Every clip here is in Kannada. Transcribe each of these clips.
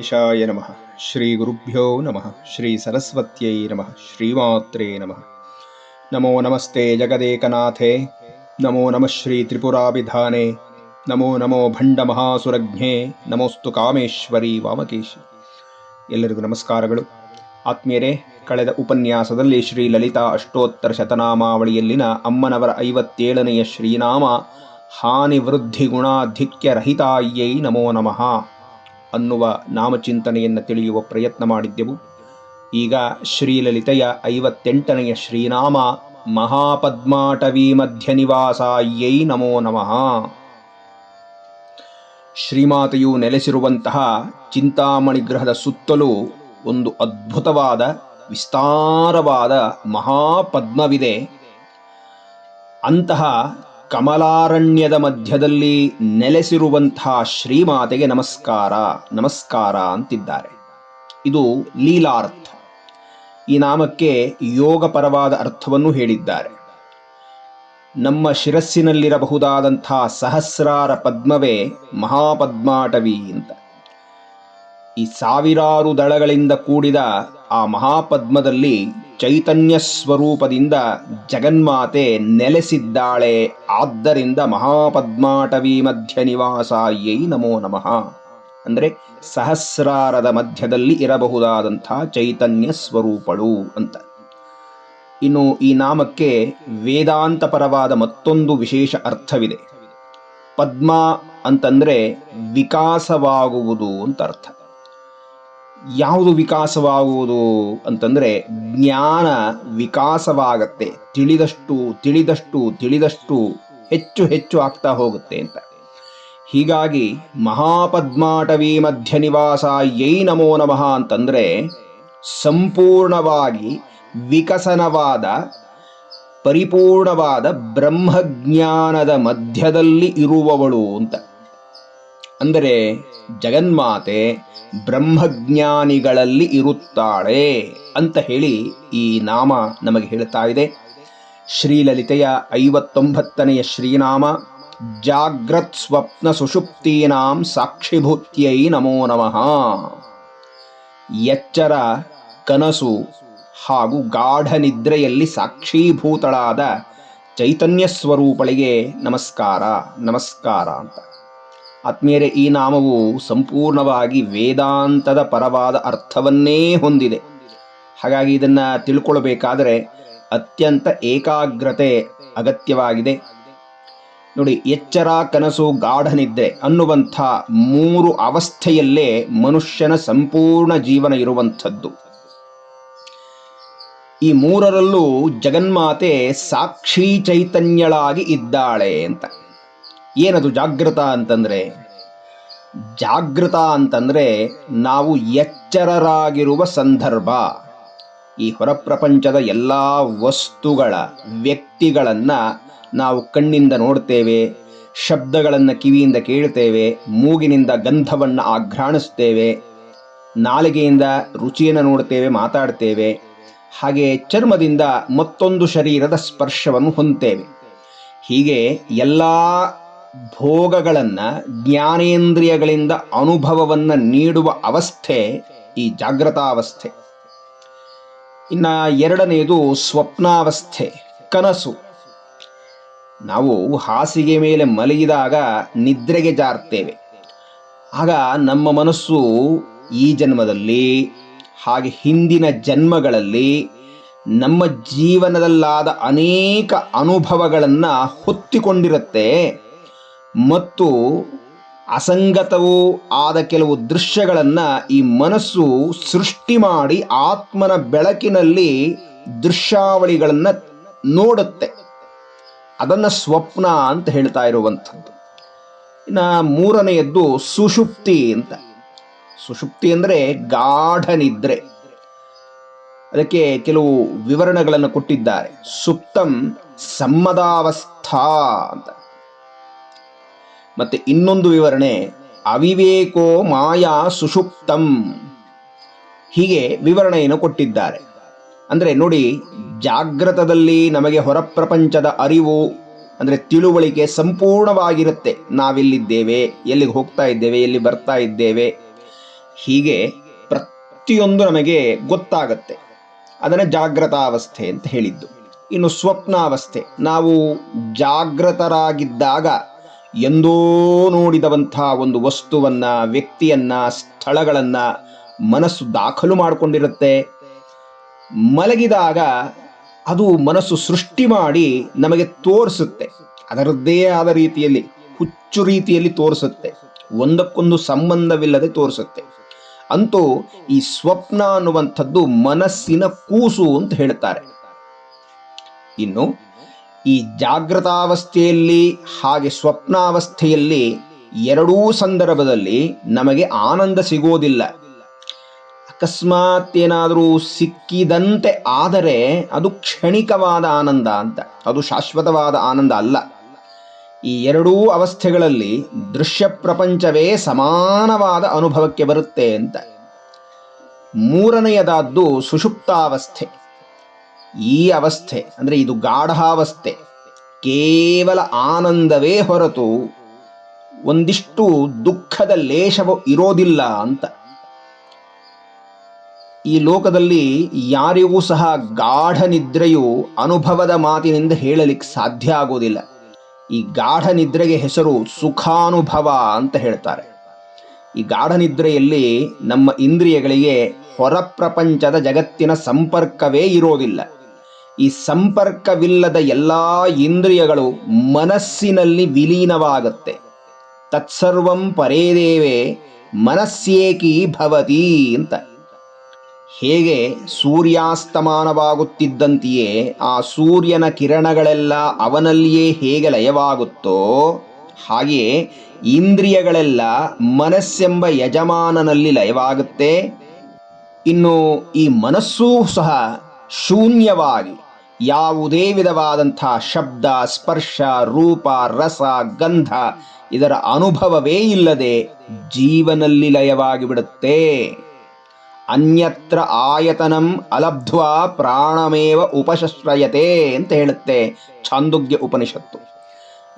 ಗಣೇಶಾಯ ನಮಃ. ಶ್ರೀ ಗುರುಭ್ಯೋ ನಮಃ. ಶ್ರೀ ಸರಸ್ವತ್ಯೈ ನಮಃ. ಶ್ರೀಮಾತ್ರೇ ನಮಃ. ನಮೋ ನಮಸ್ತೆ ಜಗದೇಕನಾಥೇ. ನಮೋ ನಮಃ ಶ್ರೀ ತ್ರಿಪುರಾಭಿಧಾನೆ. ನಮೋ ನಮೋ ಭಂಡ ಮಹಾಸುರಜ್ಞೆ. ನಮೋಸ್ತು ಕಾಮೇಶ್ವರಿ ವಾಮಕೇಶಿ. ಎಲ್ಲರಿಗೂ ನಮಸ್ಕಾರಗಳು. ಆತ್ಮೀಯರೇ, ಕಳೆದ ಉಪನ್ಯಾಸದಲ್ಲಿ ಶ್ರೀ ಲಲಿತಾ ಅಷ್ಟೋತ್ತರ ಶತನಾಮಾವಳಿಯಲ್ಲಿನ ಅಮ್ಮನವರ ಐವತ್ತೇಳನೆಯ ಶ್ರೀನಾಮ ಹಾನಿವೃದ್ಧಿ ಗುಣಾಧಿಕ್ಯ ರಹಿತಾಯೈ ನಮೋ ನಮಃ. ಅನ್ನುವ ನಾಮಚಿಂತನೆಯನ್ನು ತಿಳಿಯುವ ಪ್ರಯತ್ನ ಮಾಡಿದ್ದೆವು. ಈಗ ಶ್ರೀಲಲಿತೆಯ ಐವತ್ತೆಂಟನೆಯ ಶ್ರೀನಾಮ ಮಹಾಪದ್ಮಾಟವಿ ಮಧ್ಯ ನಿವಾಸಾಯೈ ನಮೋ ನಮಃ. ಶ್ರೀಮಾತೆಯು ನೆಲೆಸಿರುವಂತಹ ಚಿಂತಾಮಣಿ ಗ್ರಹದ ಸುತ್ತಲೂ ಒಂದು ಅದ್ಭುತವಾದ, ವಿಸ್ತಾರವಾದ ಮಹಾಪದ್ಮವಿದೆ. ಅಂತಹ ಕಮಲಾರಣ್ಯದ ಮಧ್ಯದಲ್ಲಿ ನೆಲೆಸಿರುವಂತಹ ಶ್ರೀಮಾತೆಗೆ ನಮಸ್ಕಾರ ನಮಸ್ಕಾರ ಅಂತಿದ್ದಾರೆ. ಇದು ಲೀಲಾರ್ಥ. ಈ ನಾಮಕ್ಕೆ ಯೋಗಪರವಾದ ಅರ್ಥವನ್ನು ಹೇಳಿದ್ದಾರೆ. ನಮ್ಮ ಶಿರಸ್ಸಿನಲ್ಲಿರಬಹುದಾದಂಥ ಸಹಸ್ರಾರ ಪದ್ಮವೇ ಮಹಾಪದ್ಮಾಟವಿ ಅಂತ. ಈ ಸಾವಿರಾರು ದಳಗಳಿಂದ ಕೂಡಿದ ಆ ಮಹಾಪದ್ಮದಲ್ಲಿ ಚೈತನ್ಯ ಸ್ವರೂಪದಿಂದ ಜಗನ್ಮಾತೆ ನೆಲೆಸಿದ್ದಾಳೆ. ಆದ್ದರಿಂದ ಮಹಾಪದ್ಮಾಟವಿ ಮಧ್ಯ ನಿವಾಸಾಯೈ ನಮೋ ನಮಃ. ಅಂದರೆ ಸಹಸ್ರಾರದ ಮಧ್ಯದಲ್ಲಿ ಇರಬಹುದಾದಂಥ ಚೈತನ್ಯ ಸ್ವರೂಪಳು ಅಂತ. ಇನ್ನು ಈ ನಾಮಕ್ಕೆ ವೇದಾಂತಪರವಾದ ಮತ್ತೊಂದು ವಿಶೇಷ ಅರ್ಥವಿದೆ. ಪದ್ಮ ಅಂತಂದರೆ ವಿಕಾಸವಾಗುವುದು ಅಂತ ಅರ್ಥ. ಯಾವುದು ವಿಕಾಸವಾಗುವುದು ಅಂತಂದರೆ ಜ್ಞಾನ ವಿಕಾಸವಾಗತ್ತೆ. ತಿಳಿದಷ್ಟು ತಿಳಿದಷ್ಟು ತಿಳಿದಷ್ಟು ಹೆಚ್ಚು ಹೆಚ್ಚು ಆಗ್ತಾ ಹೋಗುತ್ತೆ ಅಂತ. ಹೀಗಾಗಿ ಮಹಾಪದ್ಮಾಟವಿ ಮಧ್ಯ ನಿವಾಸ ಯೈ ನಮೋ ನಮಃ ಅಂತಂದರೆ ಸಂಪೂರ್ಣವಾಗಿ ವಿಕಸನವಾದ, ಪರಿಪೂರ್ಣವಾದ ಬ್ರಹ್ಮಜ್ಞಾನದ ಮಧ್ಯದಲ್ಲಿ ಇರುವವಳು ಅಂತ. ಅಂದರೆ ಜಗನ್ಮಾತೆ ಬ್ರಹ್ಮಜ್ಞಾನಿಗಳಲ್ಲಿ ಇರುತ್ತಾಳೆ ಅಂತ ಹೇಳಿ ಈ ನಾಮ ನಮಗೆ ಹೇಳ್ತಾ ಇದೆ. ಶ್ರೀಲಲಿತೆಯ ಐವತ್ತೊಂಬತ್ತನೆಯ ಶ್ರೀನಾಮ, ಜಾಗ್ರತ್ ಸ್ವಪ್ನ ಸುಷುಪ್ತೀನಾಂ ಸಾಕ್ಷಿಭೂತ್ಯೈ ನಮೋ ನಮಃ. ಎಚ್ಚರ, ಕನಸು ಹಾಗೂ ಗಾಢ ನಿದ್ರೆಯಲ್ಲಿ ಸಾಕ್ಷೀಭೂತಳಾದ ಚೈತನ್ಯ ಸ್ವರೂಪಳಿಗೆ ನಮಸ್ಕಾರ ನಮಸ್ಕಾರ ಅಂತ. ಆತ್ಮೀಯರೇ, ಈ ನಾಮವು ಸಂಪೂರ್ಣವಾಗಿ ವೇದಾಂತದ ಪರವಾದ ಅರ್ಥವನ್ನೇ ಹೊಂದಿದೆ. ಹಾಗಾಗಿ ಇದನ್ನು ತಿಳ್ಕೊಳ್ಬೇಕಾದರೆ ಅತ್ಯಂತ ಏಕಾಗ್ರತೆ ಅಗತ್ಯವಾಗಿದೆ. ನೋಡಿ, ಎಚ್ಚರ, ಕನಸು ಗಾಢ ನಿದ್ರೆ ಅನ್ನುವಂಥ ಮೂರು ಅವಸ್ಥೆಯಲ್ಲೇ ಮನುಷ್ಯನ ಸಂಪೂರ್ಣ ಜೀವನ ಇರುವಂಥದ್ದು. ಈ ಮೂರರಲ್ಲೂ ಜಗನ್ಮಾತೆ ಸಾಕ್ಷಿ ಚೈತನ್ಯಳಾಗಿ ಇದ್ದಾಳೆ ಅಂತ. ಏನದು ಜಾಗೃತ ಅಂತಂದರೆ ಜಾಗೃತ ಅಂತಂದರೆ ನಾವು ಎಚ್ಚರರಾಗಿರುವ ಸಂದರ್ಭ. ಈ ಹೊರಪ್ರಪಂಚದ ಎಲ್ಲ ವಸ್ತುಗಳ, ವ್ಯಕ್ತಿಗಳನ್ನು ನಾವು ಕಣ್ಣಿಂದ ನೋಡ್ತೇವೆ, ಶಬ್ದಗಳನ್ನು ಕಿವಿಯಿಂದ ಕೇಳ್ತೇವೆ, ಮೂಗಿನಿಂದ ಗಂಧವನ್ನು ಆಘ್ರಾಣಿಸ್ತೇವೆ, ನಾಲಿಗೆಯಿಂದ ರುಚಿಯನ್ನು ನೋಡ್ತೇವೆ, ಮಾತಾಡ್ತೇವೆ, ಹಾಗೆ ಚರ್ಮದಿಂದ ಮತ್ತೊಂದು ಶರೀರದ ಸ್ಪರ್ಶವನ್ನು ಹೊಂದ್ತೇವೆ. ಹೀಗೆ ಎಲ್ಲ ಭೋಗಗಳನ್ನು ಜ್ಞಾನೇಂದ್ರಿಯಗಳಿಂದ ಅನುಭವವನ್ನು ನೀಡುವ ಅವಸ್ಥೆ ಈ ಜಾಗ್ರತಾವಸ್ಥೆ. ಇನ್ನು ಎರಡನೆಯದು ಸ್ವಪ್ನಾವಸ್ಥೆ, ಕನಸು. ನಾವು ಹಾಸಿಗೆ ಮೇಲೆ ಮಲಗಿದಾಗ ನಿದ್ರೆಗೆ ಜಾರ್ತೇವೆ. ಆಗ ನಮ್ಮ ಮನಸ್ಸು ಈ ಜನ್ಮದಲ್ಲಿ, ಹಾಗೆ ಹಿಂದಿನ ಜನ್ಮಗಳಲ್ಲಿ ನಮ್ಮ ಜೀವನದಲ್ಲಾದ ಅನೇಕ ಅನುಭವಗಳನ್ನು ಹೊತ್ತಿಕೊಂಡಿರುತ್ತೆ. ಮತ್ತು ಅಸಂಗತವೂ ಆದ ಕೆಲವು ದೃಶ್ಯಗಳನ್ನು ಈ ಮನಸ್ಸು ಸೃಷ್ಟಿ ಮಾಡಿ ಆತ್ಮನ ಬೆಳಕಿನಲ್ಲಿ ದೃಶ್ಯಾವಳಿಗಳನ್ನು ನೋಡುತ್ತೆ. ಅದನ್ನು ಸ್ವಪ್ನ ಅಂತ ಹೇಳ್ತಾ ಇರುವಂಥದ್ದು. ಇನ್ನು ಮೂರನೆಯದ್ದು ಸುಷುಪ್ತಿ ಅಂತ. ಸುಷುಪ್ತಿ ಅಂದರೆ ಗಾಢ ನಿದ್ರೆ. ಅದಕ್ಕೆ ಕೆಲವು ವಿವರಣೆಗಳನ್ನು ಕೊಟ್ಟಿದ್ದಾರೆ. ಸುಪ್ತಂ ಸಮ್ಮದಾವಸ್ಥಾ ಅಂತ. ಮತ್ತೆ ಇನ್ನೊಂದು ವಿವರಣೆ, ಅವಿವೇಕೋ ಮಾಯಾ ಸುಷುಪ್ತಂ. ಹೀಗೆ ವಿವರಣೆಯನ್ನು ಕೊಟ್ಟಿದ್ದಾರೆ. ಅಂದರೆ ನೋಡಿ ಜಾಗೃತದಲ್ಲಿ ನಮಗೆ ಹೊರಪ್ರಪಂಚದ ಅರಿವು, ಅಂದರೆ ತಿಳುವಳಿಕೆ ಸಂಪೂರ್ಣವಾಗಿರುತ್ತೆ. ನಾವೆಲ್ಲಿದ್ದೇವೆ, ಎಲ್ಲಿಗೆ ಹೋಗ್ತಾ ಇದ್ದೇವೆ, ಎಲ್ಲಿ ಬರ್ತಾ ಇದ್ದೇವೆ. ಹೀಗೆ ಪ್ರತಿಯೊಂದು ನಮಗೆ ಗೊತ್ತಾಗತ್ತೆ. ಅದನ್ನು ಜಾಗೃತಾವಸ್ಥೆ ಅಂತ ಹೇಳಿದ್ದು. ಇನ್ನು ಸ್ವಪ್ನಾವಸ್ಥೆ. ನಾವು ಜಾಗೃತರಾಗಿದ್ದಾಗ ಎಂದೋ ನೋಡಿದವಂಥ ಒಂದು ವಸ್ತುವನ್ನ, ವ್ಯಕ್ತಿಯನ್ನ, ಸ್ಥಳಗಳನ್ನ ಮನಸ್ಸು ದಾಖಲು ಮಾಡಿಕೊಂಡಿರುತ್ತೆ. ಮಲಗಿದಾಗ ಅದು ಮನಸ್ಸು ಸೃಷ್ಟಿ ಮಾಡಿ ನಮಗೆ ತೋರಿಸುತ್ತೆ. ಅದರದ್ದೇ ಆದ ರೀತಿಯಲ್ಲಿ, ಹುಚ್ಚು ರೀತಿಯಲ್ಲಿ ತೋರಿಸುತ್ತೆ. ಒಂದಕ್ಕೊಂದು ಸಂಬಂಧವಿಲ್ಲದೆ ತೋರಿಸುತ್ತೆ. ಅಂತೂ ಈ ಸ್ವಪ್ನ ಅನ್ನುವಂಥದ್ದು ಮನಸ್ಸಿನ ಕೂಸು ಅಂತ ಹೇಳ್ತಾರೆ. ಇನ್ನು ಈ ಜಾಗೃತಾವಸ್ಥೆಯಲ್ಲಿ ಹಾಗೆ ಸ್ವಪ್ನಾವಸ್ಥೆಯಲ್ಲಿ ಎರಡೂ ಸಂದರ್ಭದಲ್ಲಿ ನಮಗೆ ಆನಂದ ಸಿಗೋದಿಲ್ಲ. ಅಕಸ್ಮಾತ್ ಏನಾದರೂ ಸಿಕ್ಕಿದಂತೆ ಆದರೆ ಅದು ಕ್ಷಣಿಕವಾದ ಆನಂದ ಅಂತ, ಅದು ಶಾಶ್ವತವಾದ ಆನಂದ ಅಲ್ಲ. ಈ ಎರಡೂ ಅವಸ್ಥೆಗಳಲ್ಲಿ ದೃಶ್ಯ ಪ್ರಪಂಚವೇ ಸಮಾನವಾದ ಅನುಭವಕ್ಕೆ ಬರುತ್ತೆ ಅಂತ. ಮೂರನೆಯದಾದ್ದು ಸುಷುಪ್ತಾವಸ್ಥೆ. ಈ ಅವಸ್ಥೆ, ಅಂದರೆ ಇದು ಗಾಢಾವಸ್ಥೆ, ಕೇವಲ ಆನಂದವೇ ಹೊರತು ಒಂದಿಷ್ಟು ದುಃಖದ ಲೇಷವು ಇರೋದಿಲ್ಲ ಅಂತ. ಈ ಲೋಕದಲ್ಲಿ ಯಾರಿಗೂ ಸಹ ಗಾಢ ನಿದ್ರೆಯು ಅನುಭವದ ಮಾತಿನಿಂದ ಹೇಳಲಿಕ್ಕೆ ಸಾಧ್ಯ ಆಗೋದಿಲ್ಲ ಈ ಗಾಢ ನಿದ್ರೆಗೆ ಹೆಸರು ಸುಖಾನುಭವ ಅಂತ ಹೇಳ್ತಾರೆ. ಈ ಗಾಢ ನಿದ್ರೆಯಲ್ಲಿ ನಮ್ಮ ಇಂದ್ರಿಯಗಳಿಗೆ ಹೊರ ಪ್ರಪಂಚದ ಜಗತ್ತಿನ ಸಂಪರ್ಕವೇ ಇರೋದಿಲ್ಲ. ಈ ಸಂಪರ್ಕವಿಲ್ಲದ ಎಲ್ಲ ಇಂದ್ರಿಯಗಳು ಮನಸ್ಸಿನಲ್ಲಿ ವಿಲೀನವಾಗುತ್ತೆ. ತತ್ಸರ್ವಂ ಪರೇದೇವೆ ಮನಸ್ಸೇಕಿ ಭವತಿ ಅಂತ. ಹೇಗೆ ಸೂರ್ಯಾಸ್ತಮಾನವಾಗುತ್ತಿದ್ದಂತೆಯೇ ಆ ಸೂರ್ಯನ ಕಿರಣಗಳೆಲ್ಲ ಅವನಲ್ಲಿಯೇ ಹೇಗೆ ಲಯವಾಗುತ್ತೋ ಹಾಗೆಯೇ ಇಂದ್ರಿಯಗಳೆಲ್ಲ ಮನಸ್ಸೆಂಬ ಯಜಮಾನನಲ್ಲಿ ಲಯವಾಗುತ್ತೆ. ಇನ್ನು ಈ ಮನಸ್ಸೂ ಸಹ ಶೂನ್ಯವಾಗಿ ಯಾವುದೇ ವಿಧವಾದಂಥ ಶಬ್ದ, ಸ್ಪರ್ಶ, ರೂಪ, ರಸ, ಗಂಧ ಇದರ ಅನುಭವವೇ ಇಲ್ಲದೆ ಜೀವನಲ್ಲಿ ಲಯವಾಗಿ ಬಿಡುತ್ತೆ ಅನ್ಯತ್ರ ಆಯತನಂ ಅಲಬ್ಧ್ವ ಪ್ರಾಣಮೇವ ಉಪಶಶ್ರಯತೆ ಅಂತ ಹೇಳುತ್ತೆ ಛಾಂದೋಗ್ಯ ಉಪನಿಷತ್ತು.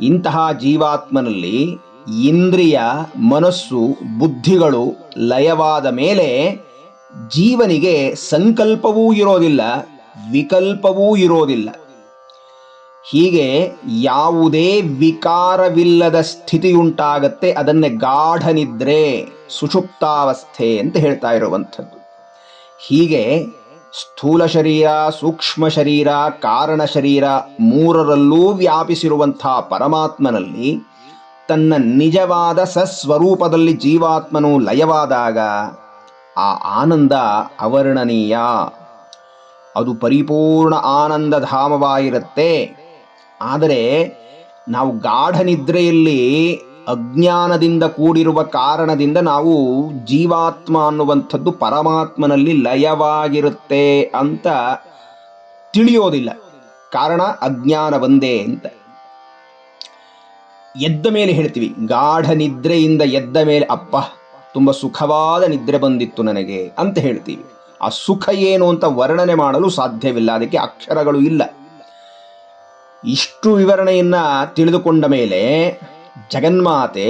ಇಂತಹ ಜೀವಾತ್ಮನಲ್ಲಿ ಇಂದ್ರಿಯ, ಮನಸ್ಸು, ಬುದ್ಧಿಗಳು ಲಯವಾದ ಮೇಲೆ ಜೀವನಿಗೆ ಸಂಕಲ್ಪವೂ ಇರೋದಿಲ್ಲ. ವಿಕಲ್ಪವೂ ಇರೋದಿಲ್ಲ. ಹೀಗೆ ಯಾವುದೇ ವಿಕಾರವಿಲ್ಲದ ಸ್ಥಿತಿಯುಂಟಾಗತ್ತೆ, ಅದನ್ನೇ ಗಾಢನಿದ್ರೆ, ಸುಷುಪ್ತಾವಸ್ಥೆ ಅಂತ ಹೇಳ್ತಾ ಇರುವಂಥದ್ದು. ಹೀಗೆ ಸ್ಥೂಲ ಶರೀರ, ಸೂಕ್ಷ್ಮ ಶರೀರ, ಕಾರಣ ಶರೀರ ಮೂರರಲ್ಲೂ ವ್ಯಾಪಿಸಿರುವಂಥ ಪರಮಾತ್ಮನಲ್ಲಿ ತನ್ನ ನಿಜವಾದ ಸಸ್ವರೂಪದಲ್ಲಿ ಜೀವಾತ್ಮನು ಲಯವಾದಾಗ ಆ ಆನಂದ ಅವರ್ಣನೀಯ ಅದು ಪರಿಪೂರ್ಣ ಆನಂದ ಧಾಮವಾಗಿರುತ್ತೆ. ಆದರೆ ನಾವು ಗಾಢ ನಿದ್ರೆಯಲ್ಲಿ ಅಜ್ಞಾನದಿಂದ ಕೂಡಿರುವ ಕಾರಣದಿಂದ ನಾವು ಜೀವಾತ್ಮ ಅನ್ನುವಂಥದ್ದು ಪರಮಾತ್ಮನಲ್ಲಿ ಲಯವಾಗಿರುತ್ತೆ ಅಂತ ತಿಳಿಯೋದಿಲ್ಲ. ಕಾರಣ ಅಜ್ಞಾನ ಒಂದೇ ಅಂತ. ಎದ್ದ ಮೇಲೆ ಹೇಳ್ತೀವಿ, ಗಾಢ ನಿದ್ರೆಯಿಂದ ಎದ್ದ ಮೇಲೆ, ಅಪ್ಪ, ತುಂಬ ಸುಖವಾದ ನಿದ್ರೆ ಬಂದಿತ್ತು ನನಗೆ ಅಂತ ಹೇಳ್ತೀವಿ. ಆ ಸುಖ ಏನು ಅಂತ ವರ್ಣನೆ ಮಾಡಲು ಸಾಧ್ಯವಿಲ್ಲ. ಅದಕ್ಕೆ ಅಕ್ಷರಗಳು ಇಲ್ಲ. ಇಷ್ಟು ವಿವರಣೆಯನ್ನು ತಿಳಿದುಕೊಂಡ ಮೇಲೆ ಜಗನ್ಮಾತೆ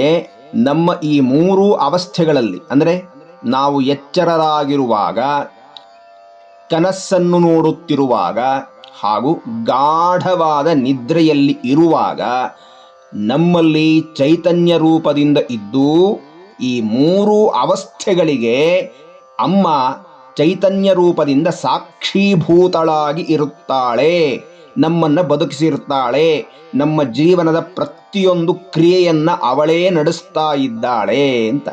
ನಮ್ಮ ಈ ಮೂರು ಅವಸ್ಥೆಗಳಲ್ಲಿ, ಅಂದರೆ ನಾವು ಎಚ್ಚರರಾಗಿರುವಾಗ ಕನಸ್ಸನ್ನು ನೋಡುತ್ತಿರುವಾಗ ಹಾಗೂ ಗಾಢವಾದ ನಿದ್ರೆಯಲ್ಲಿ ಇರುವಾಗ ನಮ್ಮಲ್ಲಿ ಚೈತನ್ಯ ರೂಪದಿಂದ ಇದ್ದು ಈ ಮೂರು ಅವಸ್ಥೆಗಳಿಗೆ ಅಮ್ಮ ಚೈತನ್ಯ ರೂಪದಿಂದ ಸಾಕ್ಷೀಭೂತಳಾಗಿ ಇರುತ್ತಾಳೆ. ನಮ್ಮನ್ನು ಬದುಕಿಸಿರುತ್ತಾಳೆ. ನಮ್ಮ ಜೀವನದ ಪ್ರತಿಯೊಂದು ಕ್ರಿಯೆಯನ್ನ ಅವಳೇ ನಡೆಸ್ತಾ ಇದ್ದಾಳೆ ಅಂತ.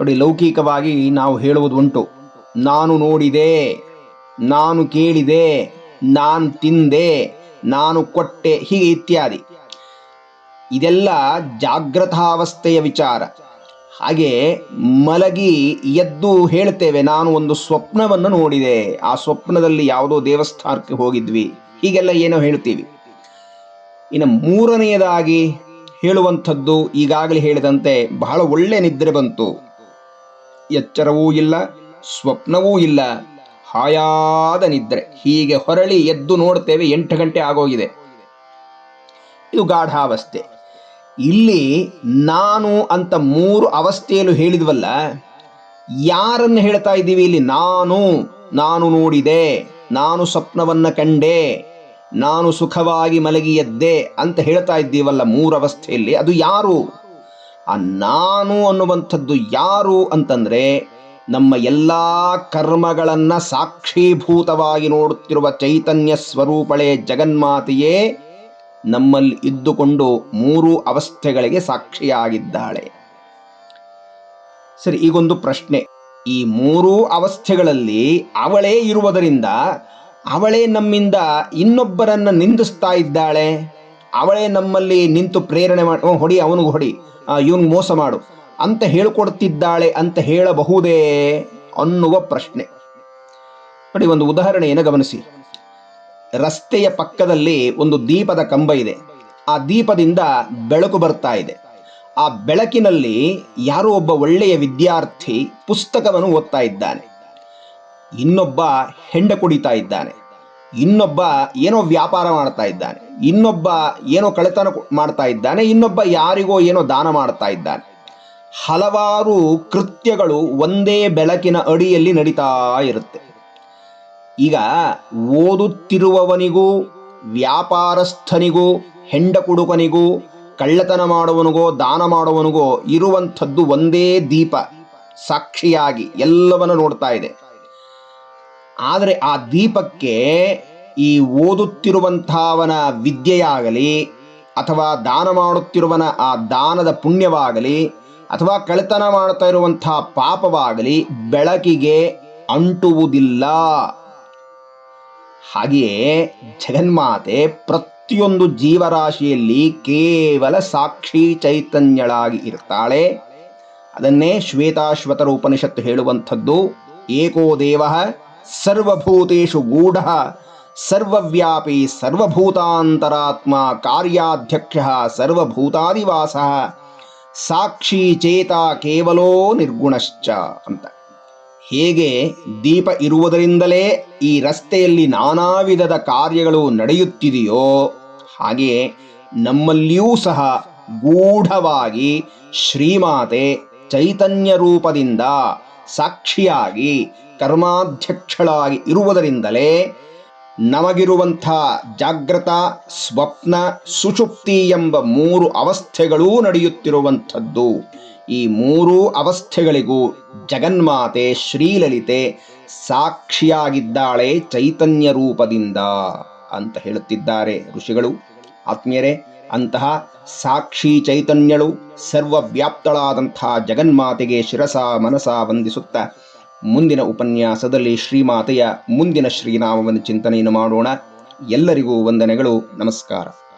ನೋಡಿ, ಲೌಕಿಕವಾಗಿ ನಾವು ಹೇಳುವುದು ಉಂಟು. ನಾನು ನೋಡಿದೆ, ನಾನು ಕೇಳಿದೆ, ನಾನು ತಿಂದೆ, ನಾನು ಕೊಟ್ಟೆ, ಹೀಗೆ ಇತ್ಯಾದಿ. ಇದೆಲ್ಲ ಜಾಗ್ರತಾವಸ್ಥೆಯ ವಿಚಾರ. ಹಾಗೆ ಮಲಗಿ ಎದ್ದು ಹೇಳ್ತೇವೆ ನಾನು ಒಂದು ಸ್ವಪ್ನವನ್ನು ನೋಡಿದೆ. ಆ ಸ್ವಪ್ನದಲ್ಲಿ ಯಾವುದೋ ದೇವಸ್ಥಾನಕ್ಕೆ ಹೋಗಿದ್ವಿ. ಹೀಗೆಲ್ಲ ಏನೋ ಹೇಳ್ತೀವಿ ಇನ್ನು ಮೂರನೆಯದಾಗಿ ಹೇಳುವಂಥದ್ದು ಈಗಾಗಲೇ ಹೇಳಿದಂತೆ ಬಹಳ ಒಳ್ಳೆ ನಿದ್ರೆ ಬಂತು. ಎಚ್ಚರವೂ ಇಲ್ಲ, ಸ್ವಪ್ನವೂ ಇಲ್ಲ, ಹಾಯಾದ ನಿದ್ರೆ. ಹೀಗೆ ಹೊರಳಿ ಎದ್ದು ನೋಡ್ತೇವೆ ಎಂಟು ಗಂಟೆ ಆಗೋಗಿದೆ. ಇದು ಗಾಢಾವಸ್ಥೆ. ಇಲ್ಲಿ ನಾನು ಅಂತ ಮೂರು ಅವಸ್ಥೆಯಲ್ಲೂ ಹೇಳಿದ್ವಲ್ಲ, ಯಾರನ್ನು ಹೇಳ್ತಾ ಇದ್ದೀವಿ ಇಲ್ಲಿ? ನಾನು ನಾನು ನೋಡಿದೆ, ನಾನು ಸ್ವಪ್ನವನ್ನ ಕಂಡೆ, ನಾನು ಸುಖವಾಗಿ ಮಲಗಿ ಎದ್ದೆ ಅಂತ ಹೇಳ್ತಾ ಇದ್ದೀವಲ್ಲ ಮೂರು ಅವಸ್ಥೆಯಲ್ಲಿ, ಅದು ಯಾರು? ಆ ನಾನು ಅನ್ನುವಂಥದ್ದು ಯಾರು ಅಂತಂದ್ರೆ, ನಮ್ಮ ಎಲ್ಲ ಕರ್ಮಗಳನ್ನ ಸಾಕ್ಷೀಭೂತವಾಗಿ ನೋಡುತ್ತಿರುವ ಚೈತನ್ಯ ಸ್ವರೂಪಳೆ ಜಗನ್ಮಾತೆಯೇ ನಮ್ಮಲ್ಲಿ ಇದ್ದುಕೊಂಡು ಮೂರು ಅವಸ್ಥೆಗಳಿಗೆ ಸಾಕ್ಷಿಯಾಗಿದ್ದಾಳೆ. ಸರಿ ಈಗೊಂದು ಪ್ರಶ್ನೆ. ಈ ಮೂರೂ ಅವಸ್ಥೆಗಳಲ್ಲಿ ಅವಳೇ ಇರುವುದರಿಂದ ಅವಳೇ ನಮ್ಮಿಂದ ಇನ್ನೊಬ್ಬರನ್ನ ನಿಂದಿಸ್ತಾ ಇದ್ದಾಳೆ. ಅವಳೇ ನಮ್ಮಲ್ಲಿ ನಿಂತು ಪ್ರೇರಣೆ ಮಾಡಿ "ಹ್ಞೂ, ಹೊಡಿ ಅವನಿಗೆ ಹೊಡಿ ಇವನ್ ಮೋಸ ಮಾಡು ಅಂತ ಹೇಳಿಕೊಡ್ತಿದ್ದಾಳೆ ಅಂತ ಹೇಳಬಹುದೇ ಅನ್ನುವ ಪ್ರಶ್ನೆ. ನೋಡಿ ಒಂದು ಉದಾಹರಣೆಯನ್ನು ಗಮನಿಸಿ. ರಸ್ತೆಯ ಪಕ್ಕದಲ್ಲಿ ಒಂದು ದೀಪದ ಕಂಬ ಇದೆ. ಆ ದೀಪದಿಂದ ಬೆಳಕು ಬರ್ತಾ ಇದೆ. ಆ ಬೆಳಕಿನಲ್ಲಿ ಯಾರೋ ಒಬ್ಬ ಒಳ್ಳೆಯ ವಿದ್ಯಾರ್ಥಿ ಪುಸ್ತಕವನ್ನು ಓದ್ತಾ ಇದ್ದಾನೆ. ಇನ್ನೊಬ್ಬ ಹೆಂಡ ಕುಡಿತಾ ಇದ್ದಾನೆ. ಇನ್ನೊಬ್ಬ ಏನೋ ವ್ಯಾಪಾರ ಮಾಡ್ತಾ ಇದ್ದಾನೆ. ಇನ್ನೊಬ್ಬ ಏನೋ ಕಳೆತನ ಮಾಡ್ತಾ ಇದ್ದಾನೆ. ಇನ್ನೊಬ್ಬ ಯಾರಿಗೋ ಏನೋ ದಾನ ಮಾಡ್ತಾ ಇದ್ದಾನೆ. ಹಲವಾರು ಕೃತ್ಯಗಳು ಒಂದೇ ಬೆಳಕಿನ ಅಡಿಯಲ್ಲಿ ನಡೀತಾ ಇರುತ್ತೆ. ಈಗ ಓದುತ್ತಿರುವವನಿಗೂ, ವ್ಯಾಪಾರಸ್ಥನಿಗೂ ಹೆಂಡ ಕುಡುಕನಿಗೂ ಕಳ್ಳತನ ಮಾಡುವನಿಗೋ ದಾನ ಮಾಡುವನಿಗೋ ಇರುವಂಥದ್ದು ಒಂದೇ ದೀಪ, ಸಾಕ್ಷಿಯಾಗಿ ಎಲ್ಲವನ್ನು ನೋಡ್ತಾ ಇದೆ. ಆದರೆ ಆ ದೀಪಕ್ಕೆ ಈ ಓದುತ್ತಿರುವಂಥವನ ವಿದ್ಯೆಯಾಗಲಿ, ಅಥವಾ ದಾನ ಮಾಡುತ್ತಿರುವನ ಆ ದಾನದ ಪುಣ್ಯವಾಗಲಿ, ಅಥವಾ ಕಳ್ಳತನ ಮಾಡ್ತಾ ಇರುವಂತಹ ಪಾಪವಾಗಲಿ, ಬೆಳಕಿಗೆ ಅಂಟುವುದಿಲ್ಲ. ಹಾಗೆಯೇ ಜಗನ್ಮಾತೆ ಪ್ರತಿಯೊಂದು ಜೀವರಾಶಿಯಲ್ಲಿ ಕೇವಲ ಸಾಕ್ಷಿ ಚೈತನ್ಯಳಾಗಿ ಇರ್ತಾಳೆ. ಅದನ್ನೇ ಶ್ವೇತಾಶ್ವತರ ಉಪನಿಷತ್ತು ಹೇಳುವಂಥದ್ದು. ಏಕೋ ದೇವ ಸರ್ವಭೂತೇಶು ಗೂಢ ಸರ್ವವ್ಯಾಪಿ ಸರ್ವಭೂತಾಂತರಾತ್ಮ ಕಾರ್ಯಾಧ್ಯಕ್ಷ ಸರ್ವಭೂತಾದಿವಾಸ ಸಾಕ್ಷಿ ಚೇತ ಕೇವಲೋ ನಿರ್ಗುಣಶ್ಚ ಅಂತ. ಹೇಗೆ ದೀಪ ಇರುವುದರಿಂದಲೇ ಈ ರಸ್ತೆಯಲ್ಲಿ ನಾನಾ ವಿಧದ ಕಾರ್ಯಗಳು ನಡೆಯುತ್ತಿದೆಯೋ, ಹಾಗೆಯೇ ನಮ್ಮಲ್ಲಿಯೂ ಸಹ ಗೂಢವಾಗಿ ಶ್ರೀಮಾತೆ ಚೈತನ್ಯ ರೂಪದಿಂದ ಸಾಕ್ಷಿಯಾಗಿ ಕರ್ಮಾಧ್ಯಕ್ಷಳಾಗಿ ಇರುವುದರಿಂದಲೇ ನಮಗಿರುವಂಥ ಜಾಗ್ರತ, ಸ್ವಪ್ನ, ಸುಷುಪ್ತಿ ಎಂಬ ಮೂರು ಅವಸ್ಥೆಗಳೂ ನಡೆಯುತ್ತಿರುವಂಥದ್ದು. ಈ ಮೂರೂ ಅವಸ್ಥೆಗಳಿಗೂ ಜಗನ್ಮಾತೆ ಶ್ರೀಲಲಿತೆ ಸಾಕ್ಷಿಯಾಗಿದ್ದಾಳೆ ಚೈತನ್ಯ ರೂಪದಿಂದ ಅಂತ ಹೇಳುತ್ತಿದ್ದಾರೆ ಋಷಿಗಳು. ಆತ್ಮೀಯರೇ, ಅಂತಹ ಸಾಕ್ಷಿ ಚೈತನ್ಯಳು ಸರ್ವವ್ಯಾಪ್ತಳಾದಂಥ ಜಗನ್ಮಾತೆಗೆ ಶಿರಸ ಮನಸ ವಂದಿಸುತ್ತ ಮುಂದಿನ ಉಪನ್ಯಾಸದಲ್ಲಿ ಶ್ರೀಮಾತೆಯ ಮುಂದಿನ ಶ್ರೀನಾಮವನ್ನು ಚಿಂತನೆಯನ್ನು ಮಾಡೋಣ. ಎಲ್ಲರಿಗೂ ವಂದನೆಗಳು, ನಮಸ್ಕಾರ.